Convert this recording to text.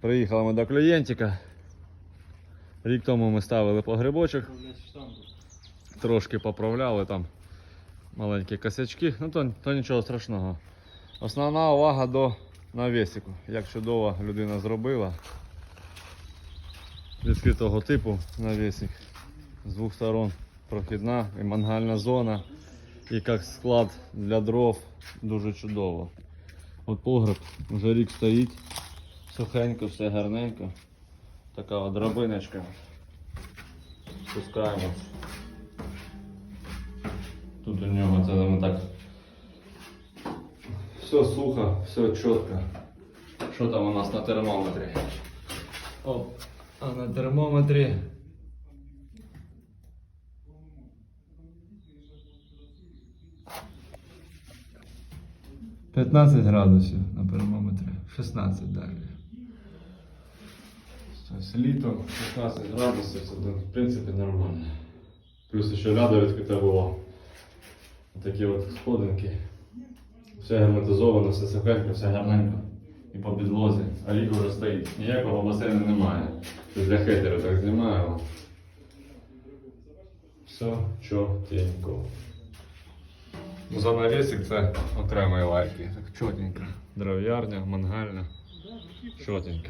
Приїхали ми до клієнтика. Рік тому ми ставили погребочок, трошки поправляли там маленькі косячки, ну то, то нічого страшного. Основна увага до навісику. Як чудово людина зробила. Відкритого типу навісик. З двох сторон прохідна і мангальна зона. І як склад для дров дуже чудово. От погреб вже рік стоїть. Сухенько, все гарненько. Така от драбиночка. Спускаємось. Тут у нього це ми так. Все сухо, все чітко. Що там у нас на термометрі? Оп, а на термометрі. П'ятнадцять градусів на термометрі. 16 далі. Тобто літо 16 градусів, це в принципі нормально. Плюс ще рядом відкрите було. Такі от сходинки. Все герметизовано, все сухенько, все гарненько. І по підлозі. А рік вже стоїть. Ніякого басейну немає. Це для хейтерів так знімаю. Все чотенько. Ну, За навісик це окремий лайки. Так чотенько. Дров'ярня, мангальна. Чотенько.